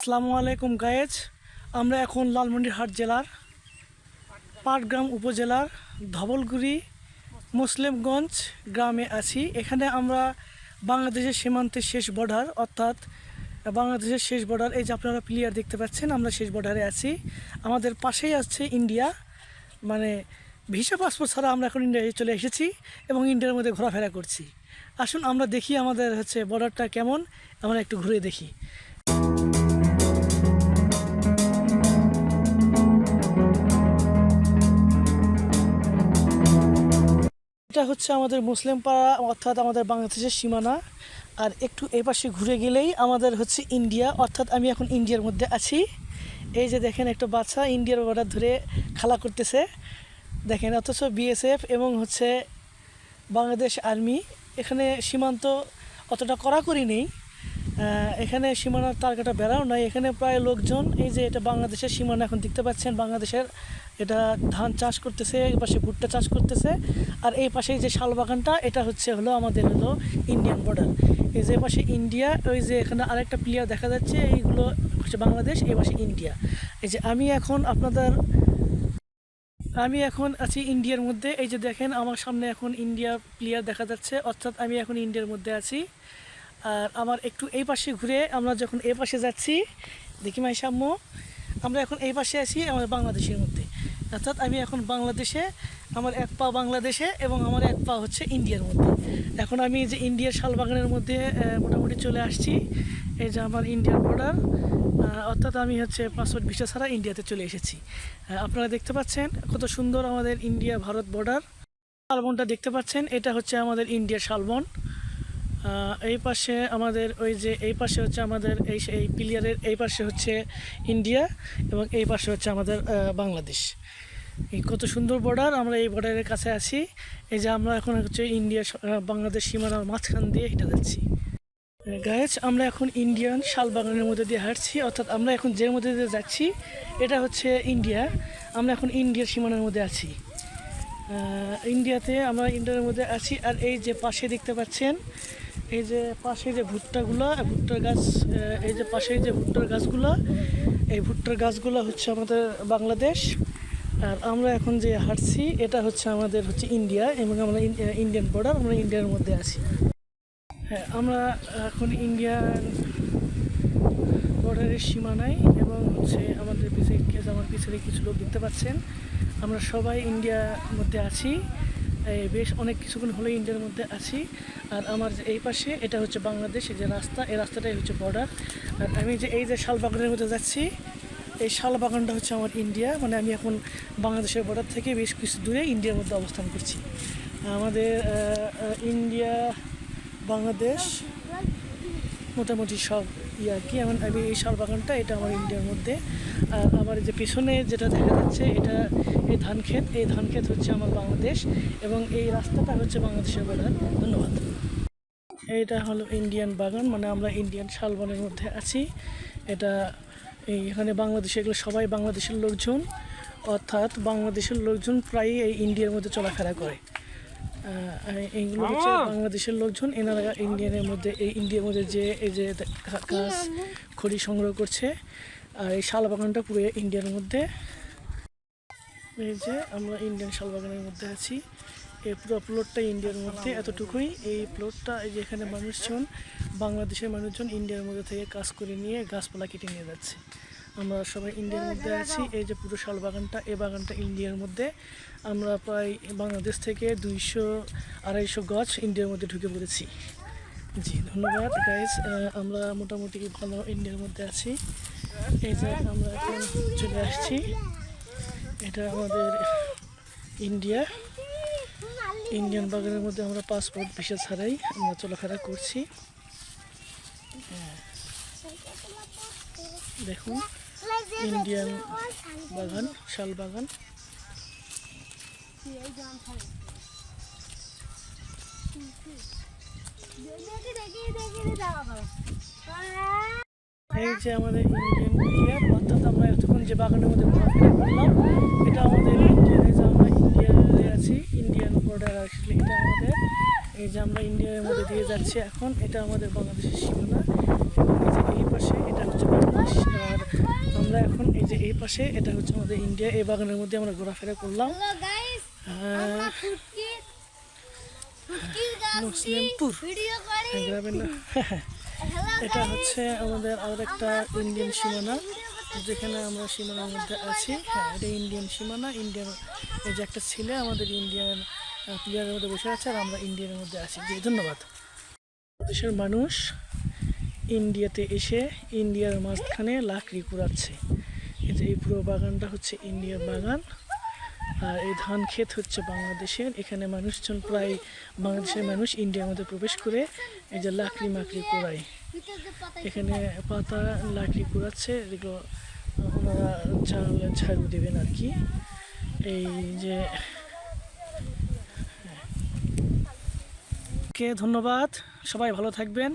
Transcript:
আসসালামু আলাইকুম গায়েজ আমরা এখন লালমন্ডিরহাট জেলার পাটগ্রাম উপজেলার ধবলগুড়ি মুসলিমগঞ্জ গ্রামে আছি। এখানে আমরা বাংলাদেশের সীমান্তের শেষ বর্ডার অর্থাৎ বাংলাদেশের শেষ বর্ডার এই যে আপনারা প্লেয়ার দেখতে পাচ্ছেন, আমরা শেষ বর্ডারে আছি। আমাদের পাশেই আছে ইন্ডিয়া মানে ভিসা পাসপোর্ট ছাড়া আমরা এখন ইন্ডিয়ায় চলে এসেছি এবং ইন্ডিয়ার মধ্যে ঘোরাফেরা করছি। আসুন আমরা দেখি আমাদের হচ্ছে বর্ডারটা কেমন, আমরা একটু ঘুরে দেখি। এটা হচ্ছে আমাদের মুসলিম পাড়া, অর্থাৎ আমাদের বাংলাদেশের সীমানা। আর একটু এপাশে পাশে ঘুরে গেলেই আমাদের হচ্ছে ইন্ডিয়া। অর্থাৎ আমি এখন ইন্ডিয়ার মধ্যে আছি। এই যে দেখেন একটা বাচ্চা ইন্ডিয়ার বর্ডার ধরে খেলা করতেছে। দেখেন, অথচ বিএসএফ এবং হচ্ছে বাংলাদেশ আর্মি এখানে সীমান্ত অতটা কড়াকড়ি নেই। এখানে সীমানার তার কাটা বেড়াও নয় এখানে প্রায় লোকজন, এই যে এটা বাংলাদেশের সীমানা এখন দেখতে পাচ্ছেন, বাংলাদেশের এটা ধান চাষ করতেছে, এই পাশে ভুট্টা চাষ করতেছে। আর এই পাশে যে শাল বাগানটা এটা হচ্ছে হলো আমাদের হলো ইন্ডিয়ান বর্ডার এই যে পাশে ইন্ডিয়া, ওই যে এখানে আরেকটা প্লেয়ার দেখা যাচ্ছে, এইগুলো হচ্ছে বাংলাদেশ, এই পাশে ইন্ডিয়া। এই যে আমি এখন আপনাদের, আমি এখন আছি ইন্ডিয়ার মধ্যে। এই যে দেখেন, আমার সামনে এখন ইন্ডিয়া প্লেয়ার দেখা যাচ্ছে, অর্থাৎ আমি এখন ইন্ডিয়ার মধ্যে আছি। আর আমার একটু এই পাশে ঘুরে আমরা যখন এই পাশে যাচ্ছি, দেখি মাই সাম্য আমরা এখন এই পাশে আছি আমার বাংলাদেশের মধ্যে। অর্থাৎ আমি এখন বাংলাদেশে, আমার এক পা বাংলাদেশে এবং আমার এক পা হচ্ছে ইন্ডিয়ার মধ্যে। এখন আমি যে ইন্ডিয়ার শালবাগানের মধ্যে মোটামুটি চলে আসছি, এই যে আমার ইন্ডিয়ার বর্ডার অর্থাৎ আমি হচ্ছে পাসপোর্ট ভিসা ছাড়া ইন্ডিয়াতে চলে এসেছি। আপনারা দেখতে পাচ্ছেন কত সুন্দর আমাদের ইন্ডিয়া ভারত বর্ডার শালবনটা দেখতে পাচ্ছেন, এটা হচ্ছে আমাদের ইন্ডিয়ার শালবন। এই পাশে আমাদের ওই যে, এই পাশে হচ্ছে আমাদের এই এই প্লেয়ারের এই পাশে হচ্ছে ইন্ডিয়া এবং এই পাশে হচ্ছে আমাদের বাংলাদেশ। এই কত সুন্দর বর্ডার আমরা এই বর্ডারের কাছে আছি। এই যে আমরা এখন হচ্ছে ইন্ডিয়া বাংলাদেশ সীমানার মাঝখান দিয়ে হেঁটে যাচ্ছি। গায়েজ আমরা এখন ইন্ডিয়ান শালবাগানের মধ্যে দিয়ে হাঁটছি, অর্থাৎ আমরা এখন যে মধ্যে দিয়ে যাচ্ছি, এটা হচ্ছে ইন্ডিয়া। আমরা এখন ইন্ডিয়ার সীমানার মধ্যে আছি। ইন্ডিয়াতে আমরা ইন্ডিয়ার মধ্যে আছি, আর এই যে পাশে দেখতে পাচ্ছেন এই যে পাশে যে ভুট্টাগুলো ভুট্টার গাছ এই যে পাশে যে ভুট্টার গাছগুলো, এই ভুট্টার গাছগুলো হচ্ছে আমাদের বাংলাদেশ। আর আমরা এখন যে হাঁটছি, এটা হচ্ছে আমাদের হচ্ছে ইন্ডিয়া এবং আমরা ইন্ডিয়ান বর্ডার আমরা ইন্ডিয়ার মধ্যে আছি। হ্যাঁ আমরা এখন ইন্ডিয়ান বর্ডারের সীমানায় এবং হচ্ছে আমাদের পিছিয়ে আমার পিছনে কিছু লোক দেখতে পাচ্ছেন। আমরা সবাই ইন্ডিয়ার মধ্যে আছি। বেশ অনেক কিছুক্ষণ হলো ইন্ডিয়ার মধ্যে আছি। আর আমার যে এই পাশে, এটা হচ্ছে বাংলাদেশ এই যে রাস্তা, এই রাস্তাটাই হচ্ছে বর্ডার আর আমি যে এই যে শালবাগানের মধ্যে যাচ্ছি, এই শালবাগানটা হচ্ছে আমার ইন্ডিয়া। মানে আমি এখন বাংলাদেশের বর্ডার থেকে বেশ কিছু দূরে ইন্ডিয়ার মধ্যে অবস্থান করছি। আমাদের ইন্ডিয়া, বাংলাদেশ, মোটামুটি সব ইয়ে আর কি। এমন আমি এই শাল বাগানটা এটা আমার ইন্ডিয়ার মধ্যে। আর আমার যে পিছনে যেটা দেখা যাচ্ছে, এটা এই ধান ক্ষেত এই ধান ক্ষেত হচ্ছে আমার বাংলাদেশ এবং এই রাস্তাটা হচ্ছে বাংলাদেশের বর্ডার ধন্যবাদ। এইটা হলো ইন্ডিয়ান বাগান মানে আমরা ইন্ডিয়ান শালবনের মধ্যে আছি। এটা এই এখানে বাংলাদেশে এগুলো সবাই বাংলাদেশের লোকজন অর্থাৎ বাংলাদেশের লোকজন প্রায়ই এই ইন্ডিয়ার মধ্যে চলাফেরা করে। এইগুলো হচ্ছে বাংলাদেশের লোকজন এনারা ইন্ডিয়ানের মধ্যে এই ইন্ডিয়ার মধ্যে যে এই যে গাছ খড়ি সংগ্রহ করছে আর এই শাল বাগানটা পুরো ইন্ডিয়ার মধ্যে। এই যে আমরা ইন্ডিয়ান শাল বাগানের মধ্যে আছি। এই পুরো প্লটটা ইন্ডিয়ার মধ্যে, এতটুকুই। এই প্লটটা এই যে এখানে মানুষজন, বাংলাদেশের মানুষজন ইন্ডিয়ার মধ্যে থেকে কাজ করে নিয়ে গাছপালা কেটে নিয়ে যাচ্ছে। আমরা সবাই ইন্ডিয়ার মধ্যে আছি। এই যে পুরো শাল বাগানটা এই বাগানটা ইন্ডিয়ার মধ্যে। আমরা প্রায় বাংলাদেশ থেকে দুইশো আড়াইশো গছ ইন্ডিয়ার মধ্যে ঢুকে পড়েছি। জি, ধন্যবাদ গাইজ আমরা মোটামুটি ভালো ইন্ডিয়ার মধ্যে আছি। এই যে আমরা এখন চলে আসছি। এটা আমাদের ইন্ডিয়া ইন্ডিয়ান বাগানের মধ্যে আমরা পাসপোর্ট ভিসা ছাড়াই আমরা চলাফেরা করছি। দেখুন ইন্ডিয়ান বাগান, শাল বাগান এই যে আমাদের ইন্ডিয়ান অর্থাৎ আমরা যে বাগানের মধ্যে ঘোরাফেরা করলাম এটা আমাদের ইন্ডিয়ান এই যে আমরা ইন্ডিয়াতে আছি ইন্ডিয়ান বর্ডার আসলে এটা আমাদের এই যে আমরা ইন্ডিয়ার মধ্যে দিয়ে যাচ্ছি এখন এটা আমাদের বাংলাদেশের সীমানা। এবং এই যে এই পাশে এটা হচ্ছে বাংলাদেশ। আর আমরা এখন এই যে এই পাশে এটা হচ্ছে আমাদের ইন্ডিয়া। এই বাগানের মধ্যে আমরা ঘোরাফেরা করলাম। গাছ মুসলিমপুর। হ্যাঁ, গ্রামের এটা হচ্ছে আমাদের আর একটা ইন্ডিয়ান সীমানা। যেখানে আমরা সীমানার মধ্যে আছি হ্যাঁ এটা ইন্ডিয়ান সীমানা ইন্ডিয়ান এই যে একটা ছেলে আমাদের ইন্ডিয়ান প্লেয়ারের মধ্যে বসে আছে আর আমরা ইন্ডিয়ানের মধ্যে আছি। জি, ধন্যবাদ। দেশের মানুষ ইন্ডিয়াতে এসে ইন্ডিয়ার মাঝখানে লাকড়ি কুড়াচ্ছে। এই যে এই পুরো বাগানটা হচ্ছে ইন্ডিয়ার বাগান আর এই ধান ক্ষেত হচ্ছে বাংলাদেশের। এখানে মানুষজন প্রায় বাংলাদেশের মানুষ ইন্ডিয়ার মধ্যে প্রবেশ করে এই যে লাকড়ি মাকড়ি কুড়ায়। এখানে পাতা লাকড়ি কুড়াচ্ছে এগুলো ওনারা চাল ঝাড়ু দেবেন আর কি। এই যে কে, ধন্যবাদ। সবাই ভালো থাকবেন।